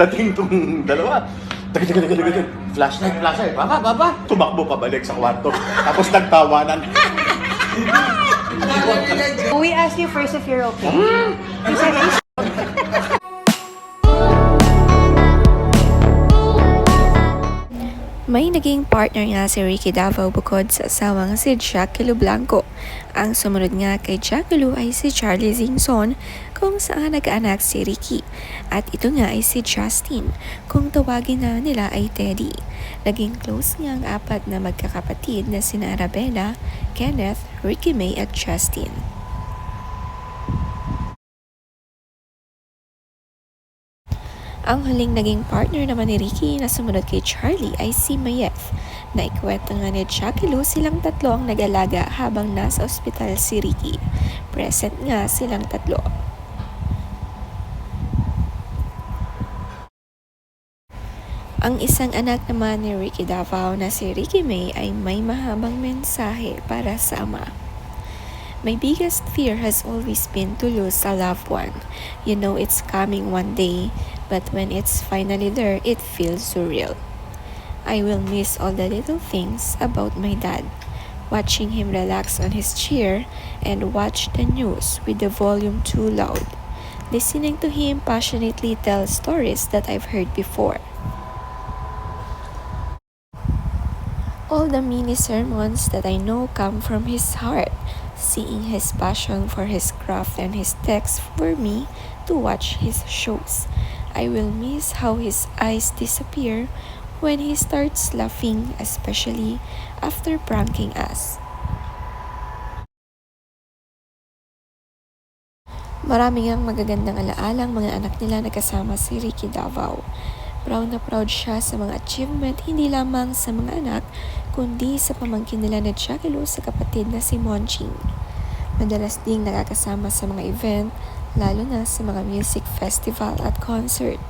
Dating tong dalawa. Tagay, tagay, tagay, tagay. Flashlight, flashlight. Papa, papa. Tumakbo pabalik sa kwarto. Tapos nagtawanan. We asked you first if you're okay. You said Naging partner nga si Ricky Davao bukod sa asawang si Jacqueline Blanco. Ang sumunod nga kay Jacqueline ay si Charlie Zingson kung saan nag-anak si Ricky. At ito nga ay si Justin kung tawagin na nila ay Teddy. Naging close nga ang apat na magkakapatid na sina Arabella, Kenneth, Ricky May at Justin. Ang huling naging partner naman ni Ricky na sumunod kay Charlie ay si Mayeth. Naikwento nga ni Jackie Lou silang tatlo ang nag-alaga habang nasa ospital si Ricky. Present nga silang tatlo. Ang isang anak naman ni Ricky Davao na si Ricky May ay may mahabang mensahe para sa ama. My biggest fear has always been to lose a loved one. You know it's coming one day, but when it's finally there, it feels surreal. I will miss all the little things about my dad. Watching him relax on his chair and watch the news with the volume too loud. Listening to him passionately tell stories that I've heard before. All the mini sermons that I know come from his heart, seeing his passion for his craft and his text for me to watch his shows. I will miss how his eyes disappear when he starts laughing, especially after pranking us. Marami ang magagandang alaalang mga anak nila na kasama si Ricky Davao. Proud na proud siya sa mga achievement hindi lamang sa mga anak, kundi sa pamangkin nila na Jacqueline sa kapatid na si Monching. Madalas ding nakakasama sa mga event, lalo na sa mga music festival at concert.